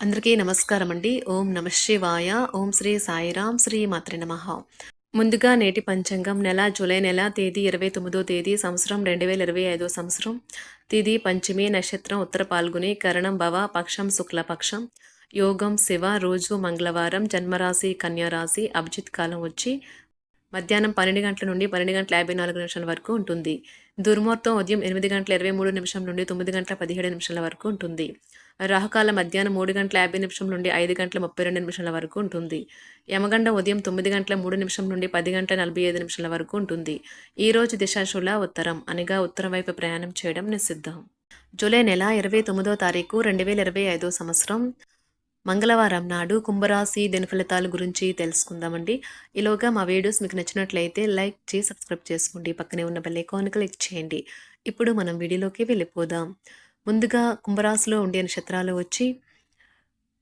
అందరికీ నమస్కారం అండి ఓం నమ శివాయ. ఓం శ్రీ సాయిరాం. శ్రీ మాత్రి నమ. ముందుగా నేటి పంచాంగం నెల జూలై నెల తేదీ ఇరవై తొమ్మిదో తేదీ సంవత్సరం రెండు వేల ఇరవై ఐదో సంవత్సరం. తేదీ పంచమి నక్షత్రం ఉత్తర పాల్గొని కరణం భవ పక్షం శుక్లపక్షం యోగం శివ రోజు మంగళవారం జన్మరాశి కన్యారాశి అభిజిత్ కాలం వచ్చి మధ్యాహ్నం పన్నెండు గంటల నుండి పన్నెండు గంటల యాభై నాలుగు నిమిషాల వరకు ఉంటుంది. దుర్ముహూర్తం ఉదయం ఎనిమిది గంటల ఇరవై మూడు నిమిషం నుండి తొమ్మిది గంటల పదిహేడు నిమిషాల వరకు ఉంటుంది. రాహుకాల మధ్యాహ్నం మూడు గంటల యాభై నిమిషం నుండి ఐదు గంటల ముప్పై రెండు నిమిషాల వరకు ఉంటుంది. యమగండ ఉదయం తొమ్మిది గంటల మూడు నిమిషం నుండి పది గంటల నలభై ఐదు నిమిషాల వరకు ఉంటుంది. ఈ రోజు దిశాశుల ఉత్తరం. అనగా ఉత్తరం వైపు ప్రయాణం చేయడం నిషిద్ధం. జూలై నెల ఇరవై తొమ్మిదో తారీఖు రెండు వేల ఇరవై ఐదో సంవత్సరం. మంగళవారం నాడు కుంభరాశి దిన ఫలితాల గురించి తెలుసుకుందామండి. ఈలోగా మా వీడియోస్ మీకు నచ్చినట్లయితే లైక్ చేసి సబ్స్క్రైబ్ చేసుకోండి. పక్కనే ఉన్న బెల్ ఐకాన్ క్లిక్ చేయండి. ఇప్పుడు మనం వీడియోలోకి వెళ్ళిపోదాం. ముందుగా కుంభరాశిలో ఉండే నక్షత్రాలు వచ్చి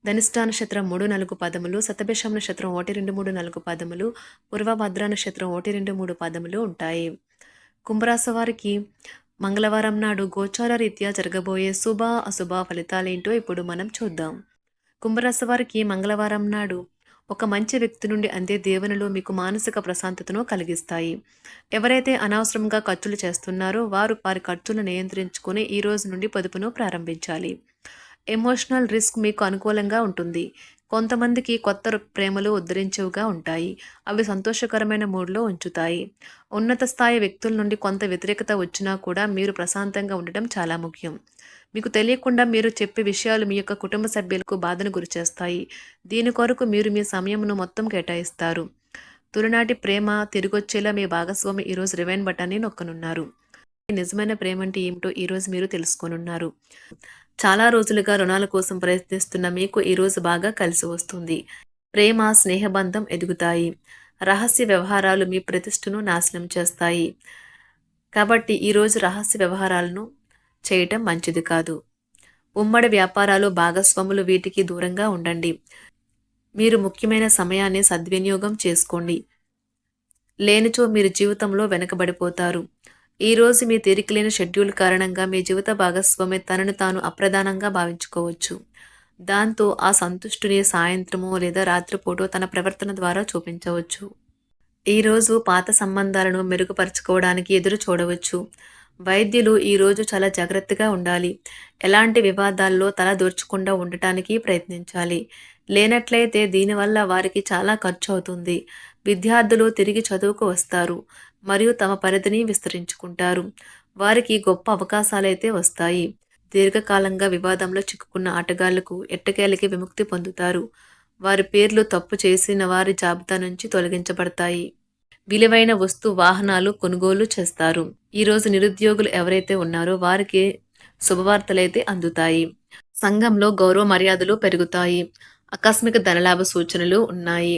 ధనిష్టా నక్షత్రం మూడు నాలుగు పదములు సతభిషం నక్షత్రం ఒకటి రెండు మూడు నాలుగు పదములు పూర్వభద్ర నక్షత్రం ఒకటి రెండు మూడు పదములు ఉంటాయి. కుంభరాశి వారికి మంగళవారం నాడు గోచార రీత్యా జరగబోయే శుభ అశుభ ఫలితాలేంటో ఇప్పుడు మనం చూద్దాం. కుంభరాశి వారికి మంగళవారం నాడు ఒక మంచి వ్యక్తి నుండి అందే దేవునిలో మీకు మానసిక ప్రశాంతతను కలిగిస్తాయి. ఎవరైతే అనవసరంగా ఖర్చులు చేస్తున్నారో వారు వారి ఖర్చులను నియంత్రించుకుని ఈ రోజు నుండి పొదుపును ప్రారంభించాలి. ఎమోషనల్ రిస్క్ మీకు అనుకూలంగా ఉంటుంది. కొంతమందికి కొత్త ప్రేమలు ఉద్ధరించేవిగా ఉంటాయి. అవి సంతోషకరమైన మూడ్లో ఉంచుతాయి. ఉన్నత స్థాయి వ్యక్తుల నుండి కొంత వ్యతిరేకత వచ్చినా కూడా మీరు ప్రశాంతంగా ఉండటం చాలా ముఖ్యం. మీకు తెలియకుండా మీరు చెప్పే విషయాలు మీ యొక్క కుటుంబ సభ్యులకు బాధను గురిచేస్తాయి దీని కొరకు మీరు మీ సమయమును మొత్తం కేటాయిస్తారు. తొలినాటి ప్రేమ తిరిగొచ్చేలా మీ భాగస్వామి ఈరోజు రివైన్ బటన్ని నొక్కనున్నారు. నిజమైన ప్రేమ అంటే ఏమిటో ఈరోజు మీరు తెలుసుకోనున్నారు. చాలా రోజులుగా రుణాల కోసం ప్రయత్నిస్తున్న మీకు ఈరోజు బాగా కలిసి వస్తుంది. ప్రేమ స్నేహబంధం ఎదుగుతాయి. రహస్య వ్యవహారాలు మీ ప్రతిష్టను నాశనం చేస్తాయి. కాబట్టి ఈరోజు రహస్య వ్యవహారాలను చేయటం మంచిది కాదు. ఉమ్మడి వ్యాపారాలు భాగస్వాములు వీటికి దూరంగా ఉండండి. మీరు ముఖ్యమైన సమయాన్ని సద్వినియోగం చేసుకోండి. లేనిచో మీరు జీవితంలో వెనకబడిపోతారు. ఈరోజు మీ తీరికలేని షెడ్యూల్ కారణంగా మీ జీవిత భాగస్వామి తనను తాను అప్రధానంగా భావించుకోవచ్చు. దాంతో ఆ సంతుష్టుని సాయంత్రమో లేదా రాత్రిపూటో తన ప్రవర్తన ద్వారా చూపించవచ్చు. ఈరోజు పాత సంబంధాలను మెరుగుపరచుకోవడానికి ఎదురు చూడవచ్చు. వైద్యులు ఈరోజు చాలా జాగ్రత్తగా ఉండాలి. ఎలాంటి వివాదాల్లో తల దూర్చకుండా ఉండటానికి ప్రయత్నించాలి. లేనట్లయితే దీనివల్ల వారికి చాలా ఖర్చు అవుతుంది. విద్యార్థులు తిరిగి చదువుకు వస్తారు మరియు తమ పరిధిని విస్తరించుకుంటారు. వారికి గొప్ప అవకాశాలైతే వస్తాయి. దీర్ఘకాలంగా వివాదంలో చిక్కుకున్న ఆటగాళ్ళకు ఎట్టకేలకి విముక్తి పొందుతారు. వారి పేర్లు తప్పు చేసిన వారి జాబితా నుంచి తొలగించబడతాయి. విలువైన వస్తు వాహనాలు కొనుగోలు చేస్తారు. ఈరోజు నిరుద్యోగులు ఎవరైతే ఉన్నారో వారికి శుభవార్తలైతే అందుతాయి. సంఘంలో గౌరవ మర్యాదలు పెరుగుతాయి. ఆకస్మిక ధనలాభ సూచనలు ఉన్నాయి.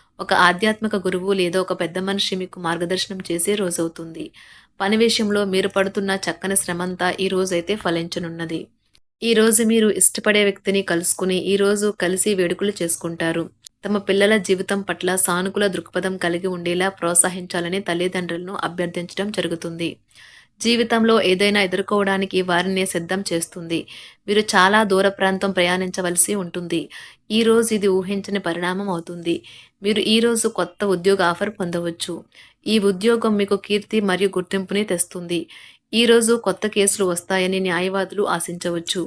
ఒక ఆధ్యాత్మిక గురువు లేదా ఒక పెద్ద మనిషి మీకు మార్గదర్శనం చేసే రోజవుతుంది. పని విషయంలో మీరు పడుతున్న చక్కని శ్రమంతా ఈ రోజైతే ఫలించనున్నది. ఈ రోజు మీరు ఇష్టపడే వ్యక్తిని కలుసుకుని ఈ రోజు కలిసి వేడుకలు చేసుకుంటారు. తమ పిల్లల జీవితం పట్ల సానుకూల దృక్పథం కలిగి ఉండేలా ప్రోత్సహించాలని తల్లిదండ్రులను అభ్యర్థించడం జరుగుతుంది. జీవితంలో ఏదైనా ఎదుర్కోవడానికి వారిని సిద్ధం చేస్తుంది. మీరు చాలా దూర ప్రాంతం ప్రయాణించవలసి ఉంటుంది. ఈ రోజు ఇది ఊహించని పరిణామం అవుతుంది. మీరు ఈ రోజు కొత్త ఉద్యోగ ఆఫర్ పొందవచ్చు. ఈ ఉద్యోగం మీకు కీర్తి మరియు గుర్తింపుని తెస్తుంది. ఈ రోజు కొత్త కేసులు వస్తాయని న్యాయవాదులు ఆశించవచ్చు.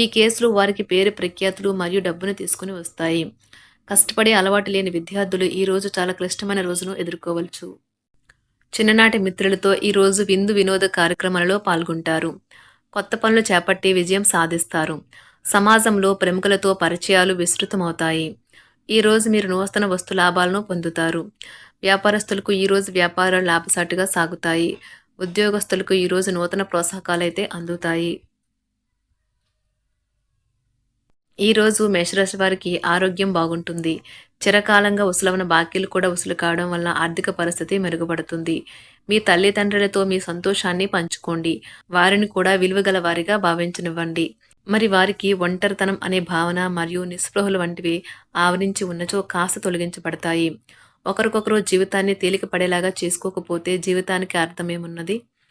ఈ కేసులు వారికి పేరు ప్రఖ్యాతులు మరియు డబ్బును తీసుకుని వస్తాయి. కష్టపడే అలవాటు లేని విద్యార్థులు ఈ రోజు చాలా క్లిష్టమైన రోజును ఎదుర్కోవచ్చు. చిన్ననాటి మిత్రులతో ఈరోజు విందు వినోద కార్యక్రమాలలో పాల్గొంటారు. కొత్త పనులు చేపట్టి విజయం సాధిస్తారు. సమాజంలో ప్రముఖులతో పరిచయాలు విస్తృతమవుతాయి. ఈ రోజు మీరు నూతన వస్తు లాభాలను పొందుతారు. వ్యాపారస్తులకు ఈ రోజు వ్యాపారాలు లాభసాటిగా సాగుతాయి. ఉద్యోగస్తులకు ఈరోజు నూతన ప్రోత్సాహకాలు అయితే అందుతాయి. ఈ రోజు మేషరాశి వారికి ఆరోగ్యం బాగుంటుంది. చిరకాలంగా ఉసలవన బాకీలు కూడా ఉసులు కావడం వల్ల ఆర్థిక పరిస్థితి మెరుగుపడుతుంది. మీ తల్లిదండ్రులతో మీ సంతోషాన్ని పంచుకోండి. వారిని కూడా విలువగల వారిగా భావించనివ్వండి. మరి వారికి ఒంటరితనం అనే భావన మరియు నిస్పృహలు వంటివి ఆవరించి ఉన్నచో కాస్త తొలగించబడతాయి. ఒకరికొకరు జీవితాన్ని తేలిక పడేలాగా చేసుకోకపోతే జీవితానికి అర్థమేమున్నది?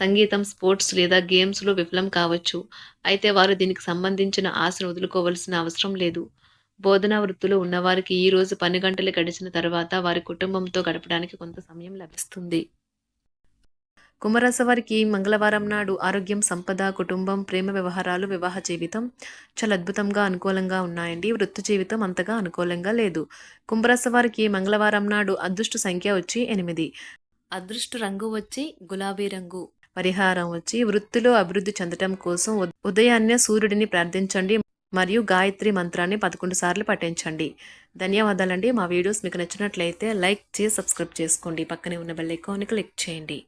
సంగీతం స్పోర్ట్స్ లేదా గేమ్స్లో విఫలం కావచ్చు. అయితే వారు దీనికి సంబంధించిన ఆశను వదులుకోవలసిన అవసరం లేదు. బోధనా వృత్తిలో ఉన్నవారికి ఈ రోజు పని గంటలు గడిచిన తర్వాత వారి కుటుంబంతో గడపడానికి కొంత సమయం లభిస్తుంది. కుంభరాశి వారికి మంగళవారం నాడు ఆరోగ్యం సంపద కుటుంబం ప్రేమ వ్యవహారాలు వివాహ జీవితం చాలా అద్భుతంగా అనుకూలంగా ఉన్నాయండి. వృత్తి జీవితం అంతగా అనుకూలంగా లేదు. కుంభరాశి వారికి మంగళవారం నాడు అదృష్ట సంఖ్య వచ్చి ఎనిమిది. అదృష్ట రంగు వచ్చి గులాబీ రంగు. పరిహారం వచ్చి వృత్తిలో అభివృద్ధి చెందటం కోసం ఉదయాన్నే సూర్యుడిని ప్రార్థించండి మరియు గాయత్రి మంత్రాన్ని పదకొండు సార్లు పఠించండి. ధన్యవాదాలండి. మా వీడియోస్ మీకు నచ్చినట్లయితే లైక్ చేసి సబ్స్క్రైబ్ చేసుకోండి. పక్కనే ఉన్న బెల్ ఐకాన్ని క్లిక్ చేయండి.